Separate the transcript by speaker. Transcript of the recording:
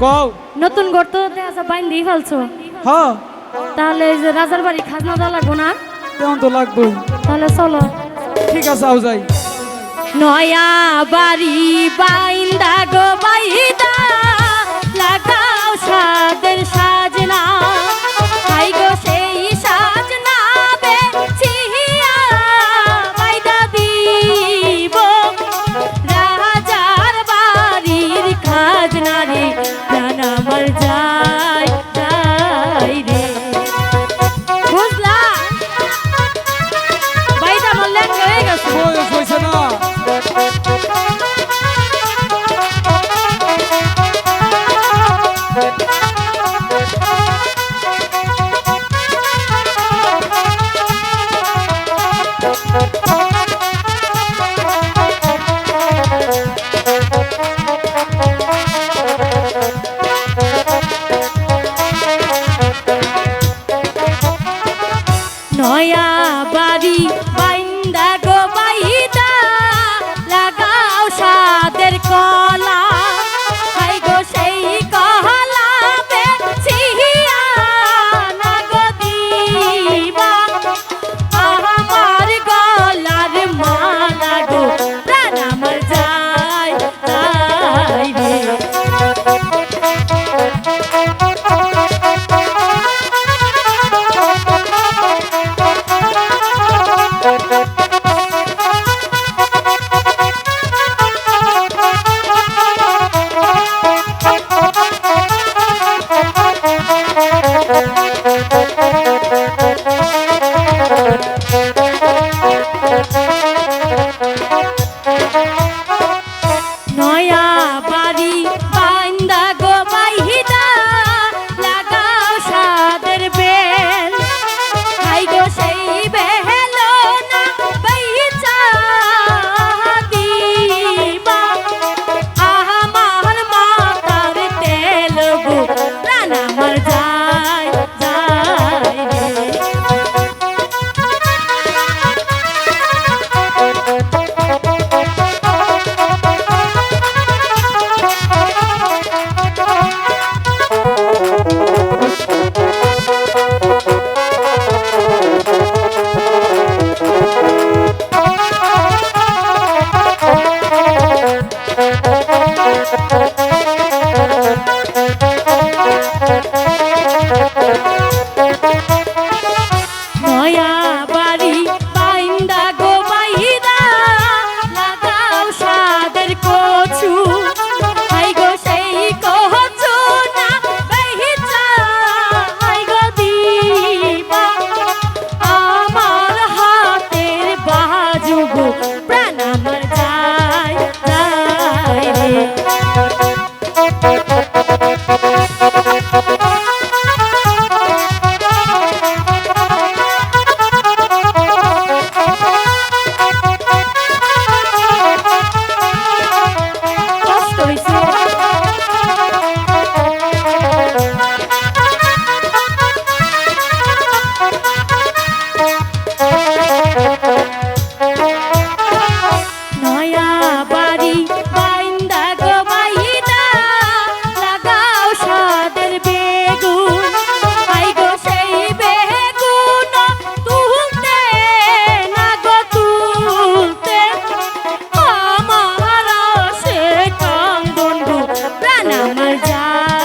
Speaker 1: কও।
Speaker 2: নতুন ঘর তো দেয়া আচ্ছা, বাইন দিয়ে ফেলছো?
Speaker 1: হ্যাঁ।
Speaker 2: তাহলে এই যে রাজার বাড়ি খাজনা দেওয়া লাগবো না?
Speaker 1: তেমন তো লাগবে?
Speaker 2: তাহলে চলো।
Speaker 1: ঠিক আছে আও যাই।
Speaker 2: নয়া বাড়ি বাইন্দা গো বাইদা লাগাও সাদের সাজ প্রাণ আমার যা Thank you. Yeah.